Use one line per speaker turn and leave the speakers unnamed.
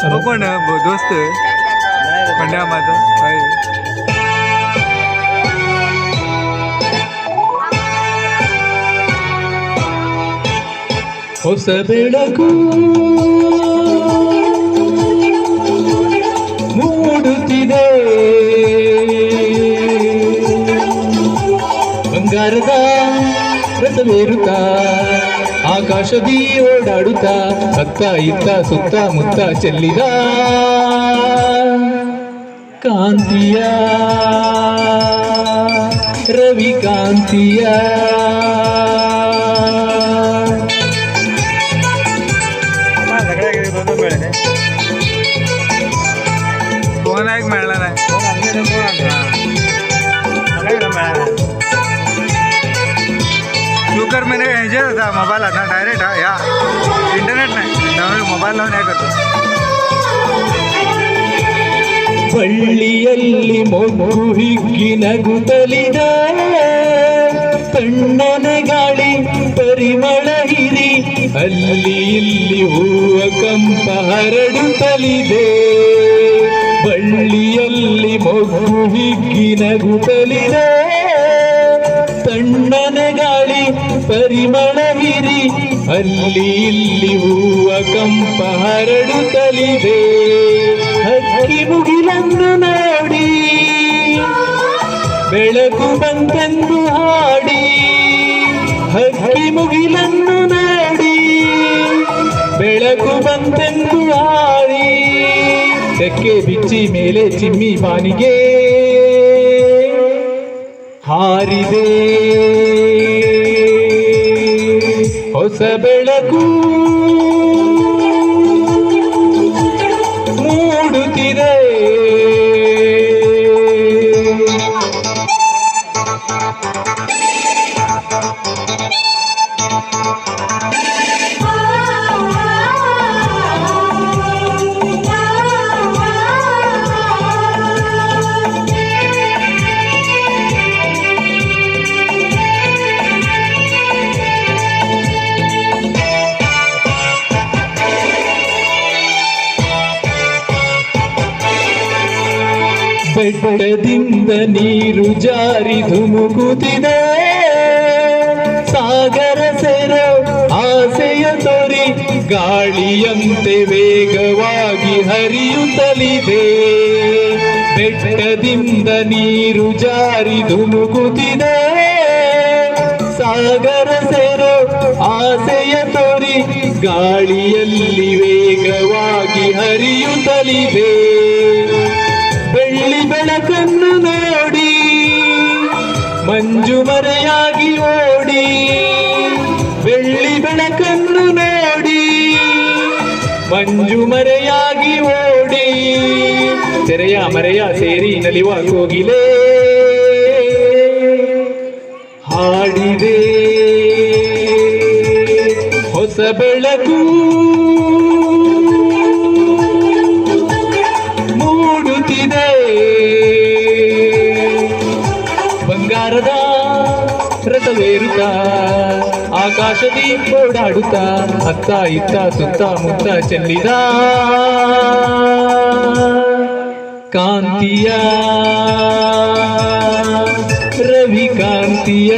કોણ દોસ્ત પંડ્યામાં તો ભાઈ
ಹೊಸ ಬೆಳಕು ಮೂಡುತ್ತಿದೆ ಬಂಗಾರದ ರಸವೇರುತ್ತಾ ಆಕಾಶದಿ ಓಡಾಡುತ್ತಾ ಸತ್ತ ಇತ್ತ ಸುತ್ತ ಮುತ್ತ ಚೆಲ್ಲಿದ. ಕಾಂತಿಯ ರವಿ ಕಾಂತಿಯ
ಮಾಡ ಮೊಬೈಲ್ ಅದ ಡೈರೆಕ್ಟ್ ಯಾ ಇಂಟರ್ನೆಟ್ನ ನಾವು ಲೋನ್ ಹೇಗತ್ತು
ಬಳ್ಳಿಯಲ್ಲಿ ಮೊಗು ಹಿಗ್ಗಿ ನಗುತ್ತಲಿದ. ಕಣ್ಣನ ಗಾಳಿ ಪರಿಮಳ ಹಿರಿ. ಅಲ್ಲಿ ಇಲ್ಲಿ ಹೂವ ಕಂಪ ಹರಡುತ್ತಲಿದೆ. ಬಳ್ಳಿಯಲ್ಲಿ ಮೊಗು ಹಿಗ್ಗಿ ನಗುತ್ತಲಿದೆ. ತಣ್ಣನೆ ಗಾಳಿ ಪರಿಮಳ ಹಿರಿ ಅಲ್ಲಿ ಇಲ್ಲಿ ಹೂವ ಕಂಪ ಹರಡುತ್ತಲಿದೆ ಹಕ್ಕಿ ಮುಗಿಲನ್ನು ನೋಡಿ. ಬೆಳಕು ಬಂತೆಂದು ಹಾಡಿ. ಹಕ್ಕಿ ಮುಗಿಲನ್ನು ನೋಡಿ. ಬೆಳಕು ಬಂತೆಂದು ಹಾಡಿ. ತೆಕ್ಕೆ ಬಿಚ್ಚಿ ಮೇಲೆ ಚಿಮ್ಮಿ ಬಾನಿಗೆ ಹಾರಿದೆ. ಹೊಸ ಬೆಳಕು. ಬೆಟ್ಟದಿಂದ ನೀರು ಜಾರಿ ಧುಮುಕುತ್ತಿದೆ. ಸಾಗರ ಸೆರೋ ಆಸೆಯ ತೋರಿ ಗಾಳಿಯಂತೆ ವೇಗವಾಗಿ ಹರಿಯುತ್ತಲಿದೆ. ಬೆಟ್ಟದಿಂದ ನೀರು ಜಾರಿ ಧುಮುಕುತ್ತಿದೆ. ಸಾಗರ ಸೆರೋ ಆಸೆಯ ತೋರಿ ಗಾಳಿಯಲ್ಲಿ ವೇಗವಾಗಿ ಹರಿಯುತ್ತಲಿದೆ. ಬೆಳಕನ್ನು ನೋಡಿ, ಮಂಜು ಮರೆಯಾಗಿ ಓಡಿ. ತೆರೆಯ ಮರೆಯ ಸೇರಿ ನಲಿವ ಕೋಗಿಲೆ. ಹಾಡಿದೆ. ಹೊಸ ಬೆಳಕು. ಮೂಡುತ್ತಿದೆ. ಬಂಗಾರದ ರಥವೇರುತ್ತ. ಆಕಾಶದಿ ಓಡಾಡುತ್ತ ಅತ್ತ ಇತ್ತ ಸುತ್ತ ಮುತ್ತ ಚೆಲ್ಲಿದ. ಕಾಂತಿಯ ರವಿ ಕಾಂತಿಯ